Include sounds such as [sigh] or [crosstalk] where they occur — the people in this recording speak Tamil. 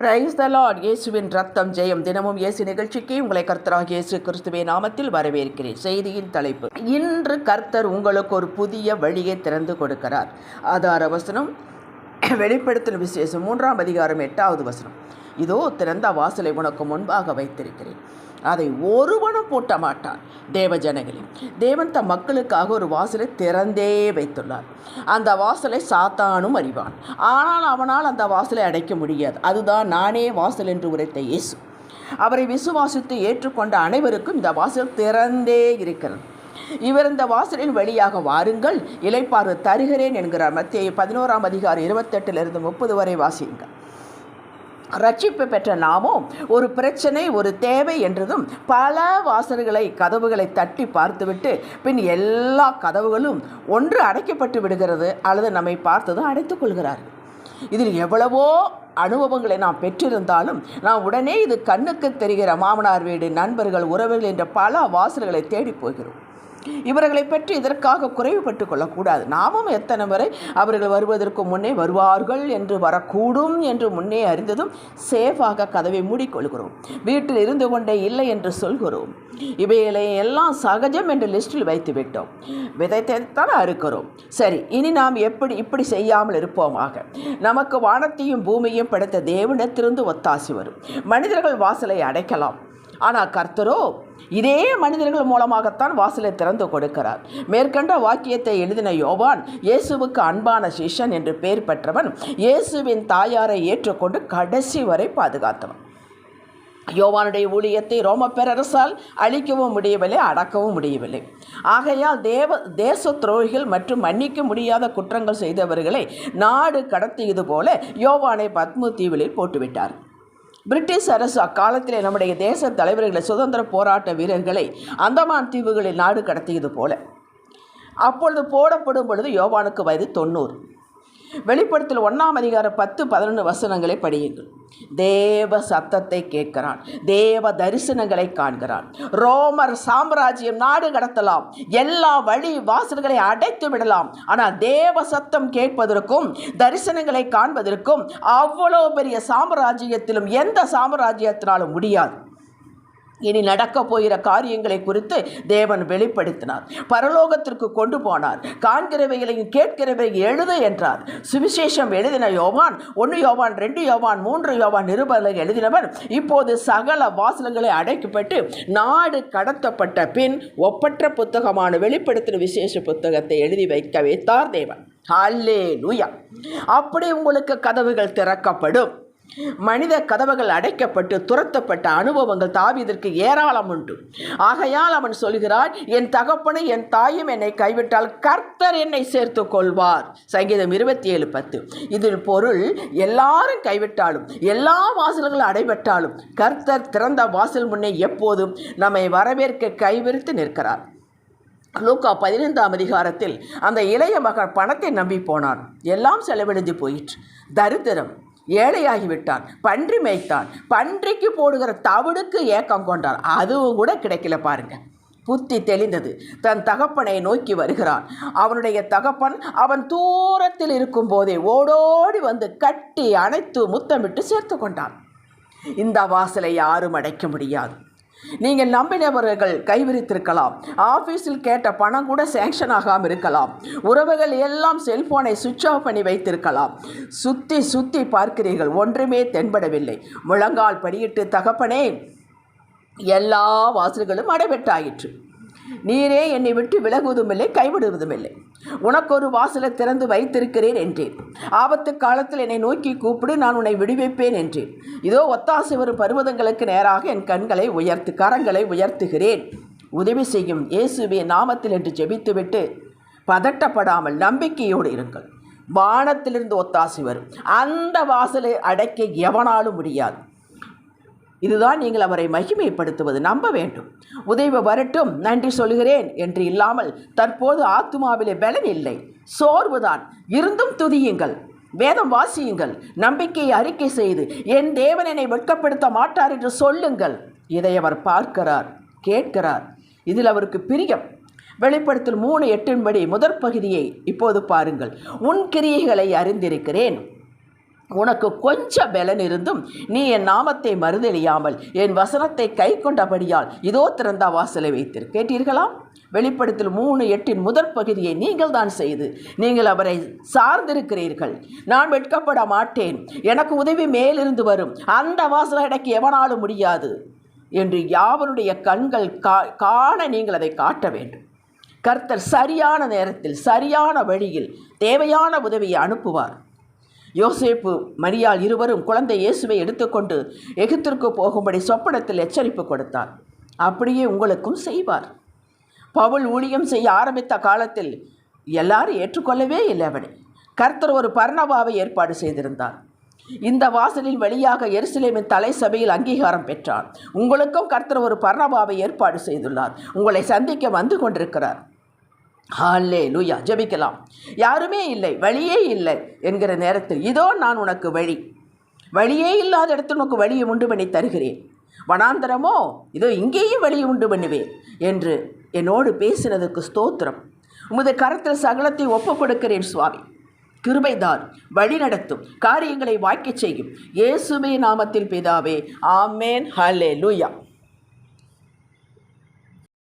பிரைஸ் த லார்ட் இயேசுவின் ரத்தம் ஜெயம் தினமும் இயேசு நிகழ்ச்சிக்கு உங்களை கர்த்தராக இயேசு கிறிஸ்துவே நாமத்தில் வரவேற்கிறேன். செய்தியின் தலைப்பு இன்று கர்த்தர் உங்களுக்கு ஒரு புதிய வழியை திறந்து கொடுக்கிறார். ஆதார வசனம் [clears throat] வெளிப்படுத்தின விசேஷம் மூன்றாம் அதிகாரம் எட்டாவது வசனம். இதோ திறந்த வாசலை உனக்கு முன்பாக வைத்திருக்கிறேன். அதை ஒருவனும் பூட்ட மாட்டான் தேவ ஜனங்களே தேவன் தம் மக்களுக்காக ஒரு வாசலை திறந்தே வைத்துள்ளார். அந்த வாசலை சாத்தானும் அறிவான். ஆனால் அவனால் அந்த வாசலை அடைக்க முடியாது. அதுதான் நானே வாசல் என்று உரைத்த இயேசு. அவரை விசுவாசித்து ஏற்றுக்கொண்ட அனைவருக்கும் இந்த வாசல் திறந்தே இருக்கிறது. இவர் இந்த வாசலின் வழியாக வாருங்கள். இலைப்பாறு தருகிறேன் என்கிறார். மத்திய பதினோராம் அதிகாரம் இருபத்தெட்டிலிருந்து முப்பது வரை வாசியுங்கள். ரட்சிப்பு பெற்ற நாமும் ஒரு பிரச்சனை ஒரு தேவை என்றதும் பல வாசல்களை கதவுகளை தட்டி பார்த்துவிட்டு பின் எல்லா கதவுகளும் ஒன்று அடைக்கப்பட்டு விடுகிறது அல்லது நம்மை பார்த்ததும் அடைத்துக் கொள்கிறார்கள். இதில் எவ்வளவோ அனுபவங்களை நாம் பெற்றிருந்தாலும் நாம் உடனே இது கண்ணுக்கு தெரிகிற மாமனார் வீடு நண்பர்கள் உறவுகள் என்ற பல வாசல்களை தேடி போகிறோம். இவர்களை பற்றி இதற்காக குறைவுபட்டு கொள்ளக்கூடாது. நாமும் எத்தனை முறை அவர்கள் வருவதற்கு முன்னே வருவார்கள் என்று வரக்கூடும் என்று முன்னே அறிந்ததும் சேஃபாக கதவை மூடிக்கொள்கிறோம் வீட்டில் இருந்து கொண்டே இல்லை என்று சொல்கிறோம். இவைகளை எல்லாம் சகஜம் என்று லிஸ்டில் வைத்து விட்டோம். விதைத்தான் அறுக்கிறோம். சரி இனி நாம் எப்படி இப்படி செய்யாமல் இருப்போமாக நமக்கு வானத்தையும் பூமியையும் படைத்த தேவனத்திலிருந்து ஒத்தாசி வரும். மனிதர்கள் வாசலை அடைக்கலாம். ஆனால் கர்த்தரோ இதே மனிதர்கள் மூலமாகத்தான் வாசலை திறந்து கொடுக்கிறார். மேற்கண்ட வாக்கியத்தை எழுதின யோவான் இயேசுவுக்கு அன்பான சிஷ்யன் என்று பெயர் பெற்றவன் இயேசுவின் தாயாரை ஏற்றுக்கொண்டு கடைசி வரை பாதுகாத்தவன். யோவானுடைய ஊழியத்தை ரோம பேரரசால் அழிக்கவும் முடியவில்லை அடக்கவும் முடியவில்லை. ஆகையால் தேவ தேச துரோகிகள் மற்றும் மன்னிக்க முடியாத குற்றங்கள் செய்தவர்களை நாடு கடத்தியது போல யோவானை பத்மு தீவிலில் போட்டுவிட்டார். பிரிட்டிஷ் அரசு அக்காலத்திலே நம்முடைய தேச தலைவர்களை சுதந்திர போராட்ட வீரர்களை அந்தமான் தீவுகளில் நாடு கடத்தியது போல. அப்பொழுது போடப்படும் பொழுது யோவானுக்கு வயது தொண்ணூறு. வெளிப்படுத்தல் ஒன்றாம் அதிகார பத்து பதினொன்று வசனங்களை படியுங்கள். தேவ சத்தத்தை கேட்கிறான். தேவ தரிசனங்களை காண்கிறான். ரோமர் சாம்ராஜ்யம் நாடு கடத்தலாம். எல்லா வழி வாசல்களை அடைத்து விடலாம். ஆனால் தேவ சத்தம் கேட்பதற்கும் தரிசனங்களை காண்பதற்கும் அவ்வளோ பெரிய சாம்ராஜ்யத்திலும் எந்த சாம்ராஜ்யத்தினாலும் முடியாது. இனி நடக்கப் போகிற காரியங்களை குறித்து தேவன் வெளிப்படுத்தினார். பரலோகத்திற்கு கொண்டு போனார். காண்கிறவைகளையும் கேட்கிறவைகள் எழுது என்றார். சுவிசேஷம் எழுதின யோவான் ஒன்று யோவான் ரெண்டு யோவான் மூன்று யோவான் நிருபர்களை எழுதினவர் இப்போது சகல வாசலங்களை அடைக்கப்பட்டு நாடு கடத்தப்பட்ட பின் ஒப்பற்ற புத்தகமான வெளிப்படுத்தின விசேஷ புத்தகத்தை எழுதி வைக்க வைத்தார் தேவன். ஹல்லே லூயா அப்படி உங்களுக்கு கதவுகள் திறக்கப்படும். மனித கதவுகள் அடைக்கப்பட்டு துரத்தப்பட்ட அனுபவங்கள் தாவீதற்கு ஏராளம் உண்டு. ஆகையால் அவன் சொல்கிறான் என் தகப்பனை என் தாயும் என்னை கைவிட்டால் கர்த்தர் என்னை சேர்த்து கொள்வார். சங்கீதம் இருபத்தி ஏழு பத்து. இதில் பொருள் எல்லாரும் கைவிட்டாலும் எல்லா வாசல்களும் அடைபட்டாலும் கர்த்தர் திறந்த வாசல் முன்னே எப்போதும் நம்மை வரவேற்க கைவிரித்து நிற்கிறார். லூக்கா பதினைந்தாம் அதிகாரத்தில் அந்த இளைய மகன் பணத்தை நம்பி போனான். எல்லாம் செலவழிந்து போயிற்று. தரித்திரம் ஏழையாகிவிட்டான் பன்றி மேய்த்தான் பன்றிக்கு போடுகிற தவிடுக்கு ஏக்கம் கொண்டான். அதுவும் கூட கிடைக்கல பாருங்க. புத்தி தெளிந்தது. தன் தகப்பனை நோக்கி வருகிறான். அவனுடைய தகப்பன் அவன் தூரத்தில் இருக்கும் போதே ஓடோடி வந்து கட்டி அணைத்து முத்தமிட்டு சேர்த்து கொண்டான். இந்த வாசலை யாரும் அடைக்க முடியாது. நீங்கள் நம்பினவர்கள் கைவிரித்திருக்கலாம். ஆஃபீஸில் கேட்ட பணம் கூட சேங்ஷன் ஆகாமல் இருக்கலாம். உறவுகள் எல்லாம் செல்போனை சுவிட்ச் ஆஃப் பண்ணி வைத்திருக்கலாம். சுற்றி சுற்றி பார்க்கிறீர்கள். ஒன்றுமே தென்படவில்லை. முழங்கால் படியிட்டு தகப்பனே எல்லா வாசல்களும் அடைபெற்றாயிற்று. நீரே என்னை விட்டு விலகுவதும் இல்லை கைவிடுவதும் இல்லை உனக்கொரு வாசலை திறந்து வைத்திருக்கிறேன் என்றேன். ஆபத்து காலத்தில் என்னை நோக்கி கூப்பிடு நான் உன்னை விடுவிப்பேன் என்றேன். இதோ ஒத்தாசை வரும் பருவதங்களுக்கு நேராக என் கண்களை உயர்த்து கரங்களை உயர்த்துகிறேன். உதவி செய்யும் இயேசுவே நாமத்தில் என்று ஜெபித்துவிட்டு பதட்டப்படாமல் நம்பிக்கையோடு இருங்கள். வானத்திலிருந்து ஒத்தாசி வரும். அந்த வாசலை அடைக்க எவனாலும் முடியாது. இதுதான் நீங்கள் அவரை மகிமைப்படுத்துவது. நம்ப வேண்டும். உதவி வரட்டும். நன்றி சொல்கிறேன் என்று இல்லாமல் தற்போது ஆத்துமாவிலே பலன் இல்லை. சோர்வுதான். இருந்தும் துதியுங்கள். வேதம் வாசியுங்கள். நம்பிக்கையை அறிக்கை செய்து என் தேவன் என்னை வெட்கப்படுத்த மாட்டார் என்று சொல்லுங்கள். இதை அவர் பார்க்கிறார் கேட்கிறார். இதில் அவருக்கு பிரியம். வெளிப்படுத்தல் மூணு எட்டின்படி முதற் பகுதியை இப்போது பாருங்கள். உன் கிரியைகளை அறிந்திருக்கிறேன். உனக்கு கொஞ்சம் பலன் இருந்தும் நீ என் நாமத்தை மறுதெளியாமல் என் வசனத்தை கை கொண்டபடியால் இதோ திறந்த வாசலை வைத்திரு. கேட்டீர்களா? வெளிப்படுத்தல் மூணு எட்டின் முதற் பகுதியை நீங்கள் தான் செய்து நீங்கள் அவரை சார்ந்திருக்கிறீர்கள். நான் வெட்கப்பட மாட்டேன். எனக்கு உதவி மேலிருந்து வரும். அந்த வாசலை அடக்கி எவனாலும் முடியாது என்று யாவருடைய கண்கள் கா காண நீங்கள் அதை காட்ட வேண்டும். கர்த்தர் சரியான நேரத்தில் சரியான வழியில் தேவையான உதவியை அனுப்புவார். யோசேப்பு மரியால் இருவரும் குழந்தை இயேசுவை எடுத்துக்கொண்டு எகிப்திற்கு போகும்படி சொப்பனத்தில் எச்சரிப்பு கொடுத்தார். அப்படியே உங்களுக்கும் செய்வார். பவுல் ஊழியம் செய்ய ஆரம்பித்த காலத்தில் எல்லாரும் ஏற்றுக்கொள்ளவே இல்லை அவனை. கர்த்தர் ஒரு பர்ணவாவை ஏற்பாடு செய்திருந்தார். இந்த வாசலின் வழியாக எருசலேமின் தலை சபையில் அங்கீகாரம் பெற்றார். உங்களுக்கும் கர்த்தர் ஒரு பர்ணபாவை ஏற்பாடு செய்துள்ளார். உங்களை சந்திக்க வந்து கொண்டிருக்கிறார். ஹாலே லூயா ஜெபிக்கலாம். யாருமே இல்லை வழியே இல்லை என்கிற நேரத்தில் இதோ நான் உனக்கு வழி. வழியே இல்லாத இடத்துல உனக்கு வழியை உண்டு பண்ணி தருகிறேன். வனாந்தரமோ இதோ இங்கேயும் வழியை உண்டு பண்ணுவேன் என்று என்னோடு பேசினதுக்கு ஸ்தோத்திரம். உமது கரத்தில் சகலத்தை ஒப்பு கொடுக்கிறேன் சுவாமி. கிருபைதான் வழி நடத்தும் காரியங்களை வாய்க்கச் செய்யும். இயேசுவே நாமத்தில் பிதாவே ஆமேன் ஹலே லூயா